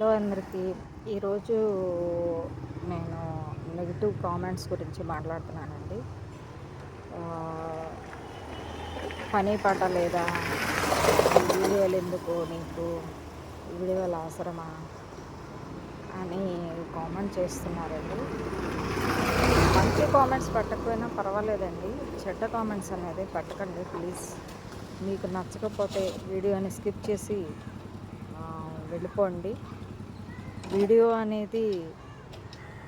Hello అందరికీ ఈరోజు నేను నెగిటివ్ కామెంట్స్ గురించి మాట్లాడుతున్నానండి. పని పాట లేదా వీడియోలు ఎందుకు నీకు వీడియోలు అవసరమా అని కామెంట్ చేస్తున్నారండి. మంచి కామెంట్స్ పట్టకపోయినా పర్వాలేదండి. చెడ్డ కామెంట్స్ అనేది పట్టకండి ప్లీజ్. మీకు నచ్చకపోతే వీడియోని స్కిప్ చేసి వెళ్ళిపోండి. వీడియో అనేది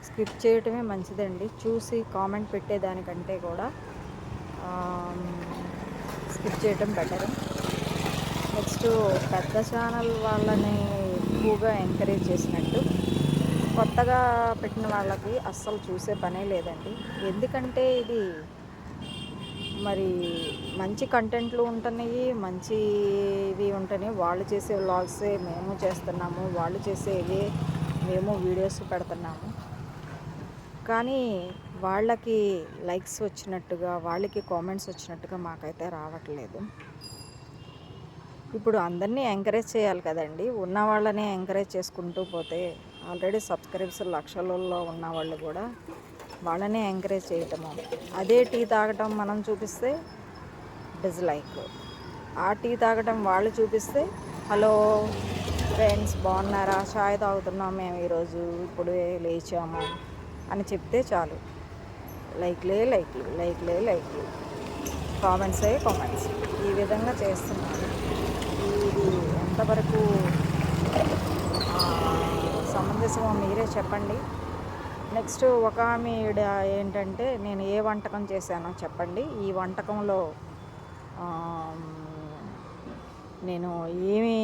స్కిప్ చేయటమే మంచిదండి. చూసి కామెంట్ పెట్టేదానికంటే కూడా స్కిప్ చేయటం బెటర్. నెక్స్ట్ పెద్ద ఛానల్ వాళ్ళని ఎక్కువగా ఎంకరేజ్ చేసినట్టు కొత్తగా పెట్టిన వాళ్ళకి అస్సలు చూసే పనే లేదండి. ఎందుకంటే ఇది మరి మంచి కంటెంట్లు ఉంటున్నాయి మంచివి ఉంటున్నాయి. వాళ్ళు చేసే వ్లాగ్సే మేము చేస్తున్నాము వాళ్ళు చేసేవి మేము వీడియోస్ పెడుతున్నాము. కానీ వాళ్ళకి లైక్స్ వచ్చినట్టుగా వాళ్ళకి కామెంట్స్ వచ్చినట్టుగా మాకైతే రావట్లేదు. ఇప్పుడు అందరినీ ఎంకరేజ్ చేయాలి కదండి. ఉన్న వాళ్ళనే ఎంకరేజ్ చేసుకుంటూ పోతే ఆల్రెడీ సబ్స్క్రైబ్స్ లక్షలలో ఉన్న వాళ్ళు కూడా వాళ్ళనే ఎంకరేజ్ చేయటము. అదే టీ తాగటం మనం చూపిస్తే డిజ్లైక్ ఆ టీ తాగటం వాళ్ళు చూపిస్తే హలో ఫ్రెండ్స్ బాగున్నారా? చాయ్ తాగుతున్నాం మేము ఈరోజు ఇప్పుడు లేచాము. అని చెప్తే చాలు. లైక్లే లైక్లు లైక్లే లైక్లు కామెంట్సే కామెంట్స్. ఈ విధంగా చేస్తున్నాను ఇది ఎంతవరకు సమంజసమో మీరే చెప్పండి. నెక్స్ట్ ఒక ఆమె ఏంటంటే నేను ఏ వంటకం చేశానో చెప్పండి. ఈ వంటకంలో నేను ఏమి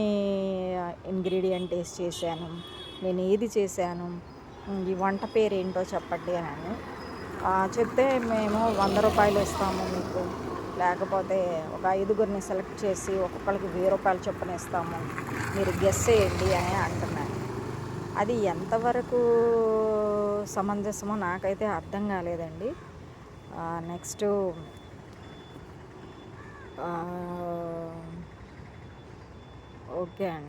ఇంగ్రీడియంట్ వేసి చేశాను నేను ఏది చేశాను ఈ వంట పేరు ఏంటో చెప్పండి అని చెప్తే మేము వంద రూపాయలు ఇస్తాము మీకు. లేకపోతే ఒక ఐదుగురిని సెలెక్ట్ చేసి ఒక్కొక్కరికి వెయ్యి రూపాయలు చొప్పున ఇస్తాము. మీరు గెస్ చేయండి అని అంటున్నాను. అది ఎంతవరకు సమంజసమో నాకైతే అర్థం కాలేదండి. నెక్స్ట్ ఓకే అండి.